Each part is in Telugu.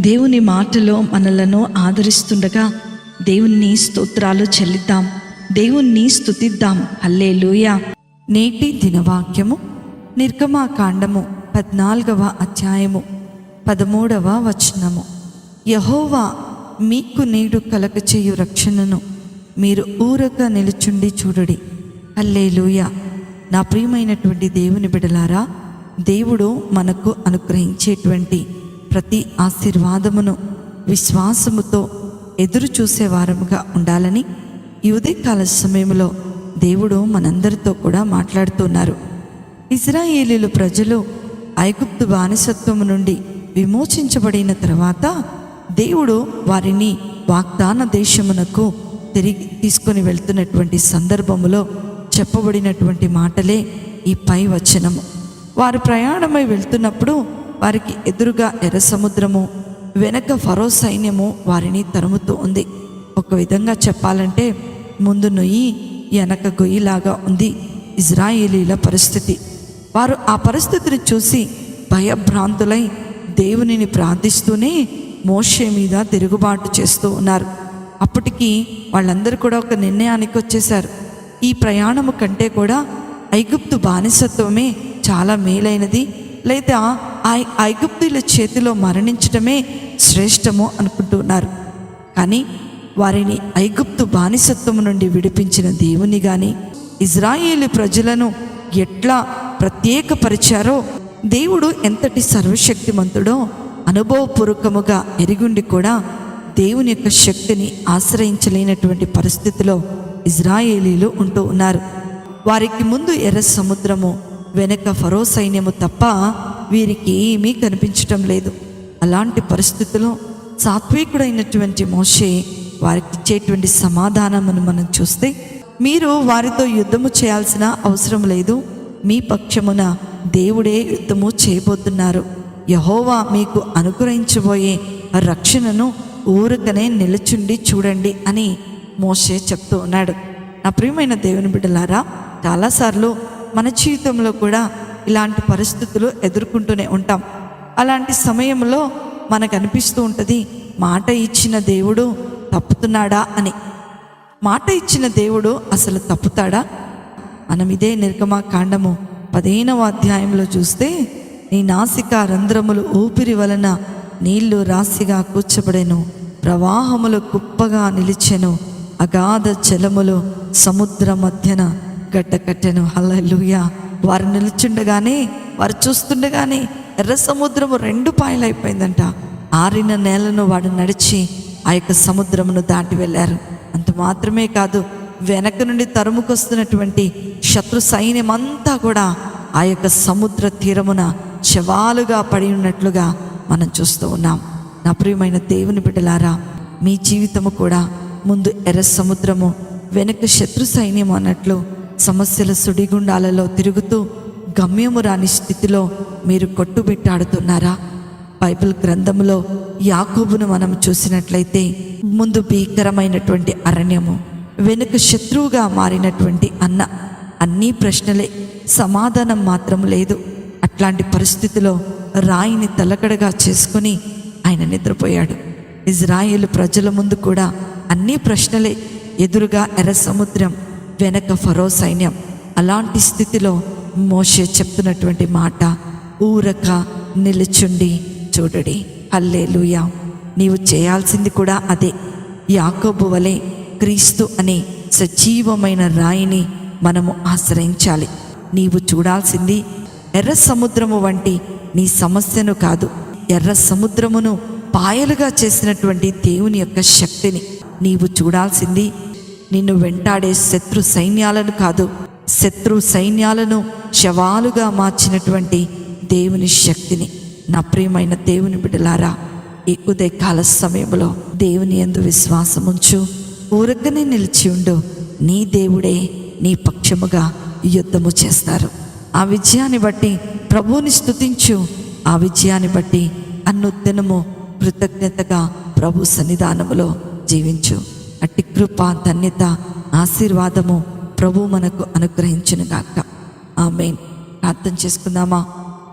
దేవుని మాటలో మనలను ఆదరిస్తుండగా దేవుణ్ణి స్తోత్రాలు చెల్లిద్దాం. దేవుణ్ణి స్తుతిద్దాం. హల్లే నేటి దినవాక్యము నిర్గమాకాండము పద్నాలుగవ అధ్యాయము పదమూడవ వచనము. యహోవా మీకు నేడు కలక చేయు రక్షణను మీరు ఊరక నిలుచుండి చూడుడి. హల్లే నా ప్రియమైనటువంటి దేవుని బిడలారా దేవుడు మనకు అనుగ్రహించేటువంటి ప్రతి ఆశీర్వాదమును విశ్వాసముతో ఎదురు చూసేవారముగా ఉండాలని ఈ ఉదయకాల సమయంలో దేవుడు మనందరితో కూడా మాట్లాడుతున్నారు. ఇజ్రాయేలీలు ప్రజలు ఐగుప్తు బానిసత్వము నుండి విమోచించబడిన తర్వాత దేవుడు వారిని వాగ్దాన దేశమునకు తిరిగి తీసుకొని వెళ్తున్నటువంటి సందర్భములో చెప్పబడినటువంటి మాటలే ఈ పై వచనము. వారు ప్రయాణమై వెళ్తున్నప్పుడు వారికి ఎదురుగా ఎర్ర సముద్రము వెనక ఫరో సైన్యము వారిని తరుముతూ ఉంది. ఒక విధంగా చెప్పాలంటే ముందు నొయ్యి వెనక గొయ్యిలాగా ఉంది ఇజ్రాయేలీల పరిస్థితి. వారు ఆ పరిస్థితిని చూసి భయభ్రాంతులై దేవునిని ప్రార్థిస్తూనే మోషే మీద తిరుగుబాటు చేస్తూ ఉన్నారు. అప్పటికి వాళ్ళందరూ కూడా ఒక నిర్ణయానికి వచ్చేశారు. ఈ ప్రయాణము కంటే కూడా ఐగుప్తు బానిసత్వమే చాలా మేలైనది. లేదా ఆ ఐగుప్తుల చేతిలో మరణించడమే శ్రేష్టము అనుకుంటున్నారు. కానీ వారిని ఐగుప్తు బానిసత్వం నుండి విడిపించిన దేవుని గాని ఇజ్రాయేలు ప్రజలను ఎట్లా ప్రత్యేకపరిచారో దేవుడు ఎంతటి సర్వశక్తిమంతుడో అనుభవపూర్వకముగా ఎరిగుండి కూడా దేవుని యొక్క శక్తిని ఆశ్రయించలేనటువంటి పరిస్థితిలో ఇజ్రాయేలీలు ఉంటూ ఉన్నారు. వారికి ముందు ఎర్ర సముద్రము వెనక ఫరో సైన్యము తప్ప వీరికి ఏమీ కనిపించటం లేదు. అలాంటి పరిస్థితిలో సాత్వికుడైనటువంటి మోషే వారికి ఇచ్చేటువంటి సమాధానమును మనం చూస్తే మీరు వారితో యుద్ధము చేయాల్సిన అవసరం లేదు. మీ పక్షమున దేవుడే యుద్ధము చేయబోతున్నారు. యహోవా మీకు అనుగ్రహించబోయే రక్షణను ఊరుకనే నిలుచుండి చూడండి అని మోషే చెప్తూ ఉన్నాడు. నా ప్రియమైన దేవుని బిడ్డలారా చాలాసార్లు మన జీవితంలో కూడా ఇలాంటి పరిస్థితులు ఎదుర్కొంటూనే ఉంటాం. అలాంటి సమయంలో మనకు అనిపిస్తూ ఉంటుంది మాట ఇచ్చిన దేవుడు తప్పుతున్నాడా? అని. మాట ఇచ్చిన దేవుడు అసలు తప్పుతాడా? మనం ఇదే నిర్గమా కాండము పదిహేనవ అధ్యాయంలో చూస్తే నీ నాసిక రంధ్రములు ఊపిరి వలన నీళ్ళు రాశిగా కూర్చబడెను ప్రవాహములు కుప్పగా నిలిచెను అగాధ జలములు సముద్ర మధ్యన గడ్డ కట్టెను హల్లూయ వారు నిలుచుండగానే వారు చూస్తుండగానే ఎర్ర సముద్రము రెండు పాయలైపోయిందంట. ఆరిన నేలను వాడు నడిచి ఆ యొక్క సముద్రమును దాటి వెళ్ళారు. అంత మాత్రమే కాదు వెనక నుండి తరుముకొస్తున్నటువంటి శత్రు సైన్యమంతా కూడా ఆ యొక్క సముద్ర తీరమున శవాలుగా పడి ఉన్నట్లుగా మనం చూస్తూ ఉన్నాం. నా ప్రియమైన దేవుని బిడ్డలారా మీ జీవితము కూడా ముందు ఎర్ర సముద్రము వెనక శత్రు సైన్యం అన్నట్లు సమస్యల సుడిగుండాలలో తిరుగుతూ గమ్యము రాని స్థితిలో మీరు కొట్టుబెట్టాడుతున్నారా? బైబిల్ గ్రంథములో యాకోబును మనం చూసినట్లయితే ముందు భీకరమైనటువంటి అరణ్యము వెనుక శత్రువుగా మారినటువంటి అన్న అన్నీ ప్రశ్నలే సమాధానం మాత్రం లేదు. అట్లాంటి పరిస్థితిలో రాయిని తలకడగా చేసుకుని ఆయన నిద్రపోయాడు. ఇజ్రాయేల్ ప్రజల ముందు కూడా అన్ని ప్రశ్నలే ఎదురుగా ఎర్ర సముద్రం వెనక ఫరో సైన్యం అలాంటి స్థితిలో మోషే చెప్తున్నటువంటి మాట ఊరక నిలుచుండి చూడడి. హల్లేలుయా. నీవు చేయాల్సింది కూడా అదే. యాకోబు వలె క్రీస్తు అనే సజీవమైన రాయిని మనము ఆశ్రయించాలి. నీవు చూడాల్సింది ఎర్ర సముద్రము వంటి నీ సమస్యను కాదు. ఎర్ర సముద్రమును పాయలుగా చేసినటువంటి దేవుని యొక్క శక్తిని నీవు చూడాల్సింది నిన్ను వెంటాడే శత్రు సైన్యాలను కాదు శత్రు సైన్యాలను శవాలుగా మార్చినటువంటి దేవుని శక్తిని. నా ప్రియమైన దేవుని బిడ్డలారా ఈ ఉదయకాల సమయంలో దేవుని యందు విశ్వాసముంచు ఊరకనే నిలిచి ఉండు. నీ దేవుడే నీ పక్షముగా యుద్ధము చేస్తారు. ఆ విజయాన్ని బట్టి ప్రభువుని స్తుతించు. ఆ విజయాన్ని బట్టి అన్నుద్దనము కృతజ్ఞతగా ప్రభు సన్నిధానములో జీవించు. అట్టి కృప ధన్యత ఆశీర్వాదము ప్రభు మనకు అనుగ్రహించును గాక. ఆమె ప్రార్థన చేసుకుందామా?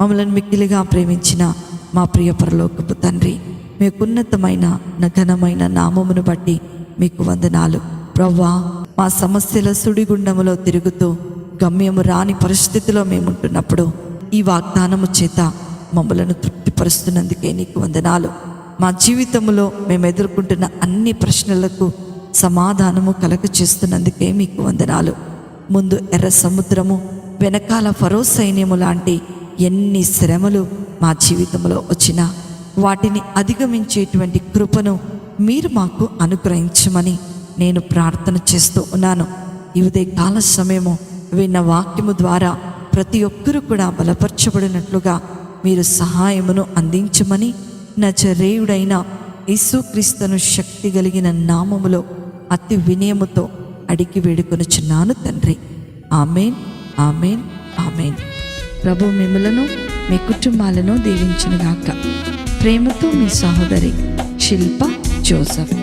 మమ్మల్ని మిక్కిలిగా ప్రేమించిన మా ప్రియ పరలోకపు తండ్రి మీకు ఉన్నతమైన నఘనమైన నామమును బట్టి మీకు వందనాలు. ప్రవ్వా మా సమస్యల సుడిగుండములో తిరుగుతూ గమ్యము రాని పరిస్థితిలో మేముంటున్నప్పుడు ఈ వాగ్దానము చేత మమ్మలను తృప్తిపరుస్తున్నందుకే నీకు వందనాలు. మా జీవితంలో మేము ఎదుర్కొంటున్న అన్ని ప్రశ్నలకు సమాధానము కలగ చేస్తున్నందుకే మీకు వందనాలు. ముందు ఎర్ర సముద్రము వెనకాల ఫరో సైన్యము లాంటి ఎన్ని శ్రమలు మా జీవితంలో వచ్చినా వాటిని అధిగమించేటువంటి కృపను మీరు మాకు అనుగ్రహించమని నేను ప్రార్థన చేస్తూ ఉన్నాను. ఈ కాల సమయము విన్న వాక్యము ద్వారా ప్రతి ఒక్కరూ కూడా బలపరచబడినట్లుగా మీరు సహాయమును అందించమని నజరేయుడైన యేసుక్రీస్తును శక్తి కలిగిన నామములో అతి వినయముతో అడిగి వేడుకొనుచున్నాను తండ్రి. Amen amen amen. ప్రభు మిమ్మలను మీ కుటుంబాలను దీవించునుగాక. ప్రేమతో మీ సహోదరి శిల్ప జోసఫ్.